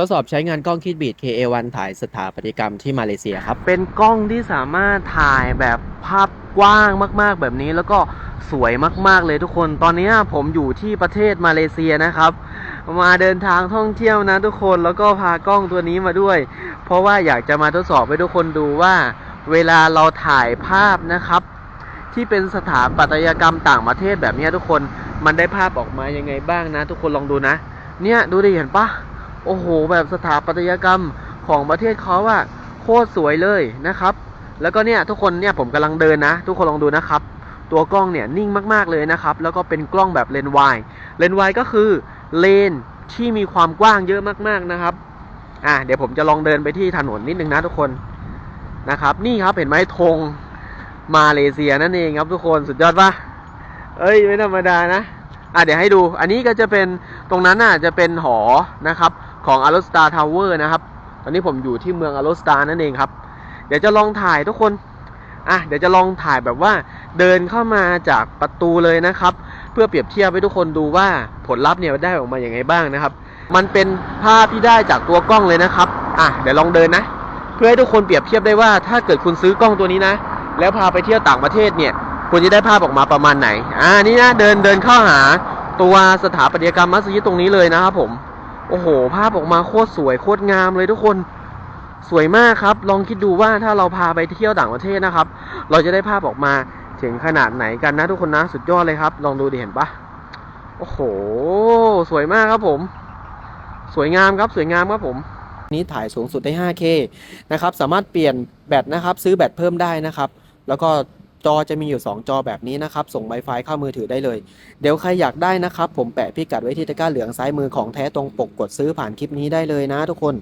ทดสอบใช้งานกล้องคิดบีด KA1 ถ่ายสถาปัตยกรรมที่มาเลเซียครับ เป็นกล้องที่สามารถถ่ายแบบภาพกว้างมาก ๆ แบบนี้แล้วก็สวยมากๆเลยทุกคน ตอนนี้ผมอยู่ที่ประเทศมาเลเซียนะครับ มาเดินทางท่องเที่ยวนะทุกคน แล้วก็พากล้องตัวนี้มาด้วย เพราะว่าอยากจะมาทดสอบให้ทุกคนดูว่า เวลาเราถ่ายภาพนะครับ ที่เป็นสถาปัตยกรรมต่างประเทศแบบนี้ทุกคน มันได้ภาพออกมายังไงบ้างนะ ทุกคนลองดูนะ เนี่ยดูดิเห็นปะ โอ้โห แบบสถาปัตยกรรมของประเทศเขาอะโคตรสวยเลยนะครับ แล้วก็เนี่ยทุกคนเนี่ยผมกำลังเดินนะ ทุกคนลองดูนะครับ ตัวกล้องเนี่ยนิ่งมากๆเลยนะครับ แล้วก็เป็นกล้องแบบเลนส์วายเลนส์วายก็คือเลนที่มีความกว้างเยอะมากๆนะครับ อะเดี๋ยวผมจะลองเดินไปที่ถนนนิดนึงนะทุกคนนะครับ นี่ครับเห็นไหมธงมาเลเซียนั่นเองครับทุกคนสุดยอดปะเอ้ยไม่ธรรมดานะอะเดี๋ยวให้ดู อันนี้ก็จะเป็นตรงนั้นน่ะจะเป็นหอนะครับ ของอ r o s t a r Tower นะครับ ตอนนี้ผมอยู่ที่เมืองอ r o s t a r นั่นเองครับ เดี๋ยวจะลองถ่ายทุกคน อะ เดี๋ยวจะลองถ่ายแบบว่าเดินเข้ามาจากประตูเลยนะครับ เพื่อเปรียบเทียบให้ทุกคนดูว่าผลลัพธ์เนี่ยได้ออกมาอย่างไงบ้างนะครับ มันเป็นภาพที่ได้จากตัวกล้องเลยนะครับ อะ เดี๋ยวลองเดินนะ เพื่อให้ทุกคนเปรียบเทียบได้ว่า ถ้าเกิดคุณซื้อกล้องตัวนี้นะ แล้วพาไปเที่ยวต่างประเทศเนี่ยคุณจะได้ภาพออกมาประมาณไหน อ่า นี่นะ เดินเดินเข้าหาตัวสถาปัตยกรรมมัสยิดตรงนี้เลยนะครับผม โอ้โห ภาพออกมาโคตรสวยโคตรงามเลยทุกคนสวยมากครับ ลองคิดดูว่าถ้าเราพาไปเที่ยวต่างประเทศนะครับ เราจะได้ภาพออกมาถึงขนาดไหนกันนะทุกคนนะ สุดยอดเลยครับ ลองดูดิเห็นปะโอ้โห สวยมากครับผม สวยงามครับสวยงามครับผม นี้ถ่ายสูงสุดได้ 5K นะครับ สามารถเปลี่ยนแบตนะครับ ซื้อแบตเพิ่มได้นะครับ แล้วก็ จอจะมีอยู่ 2 จอแบบนี้นะครับ ส่ง Wi-Fi เข้ามือถือได้เลย เดี๋ยวใครอยากได้นะครับ ผมแปะพิกัดไว้ที่ตะกร้าเหลืองซ้ายมือของแท้ตรงปกกดซื้อผ่านคลิปนี้ได้เลยนะทุกคน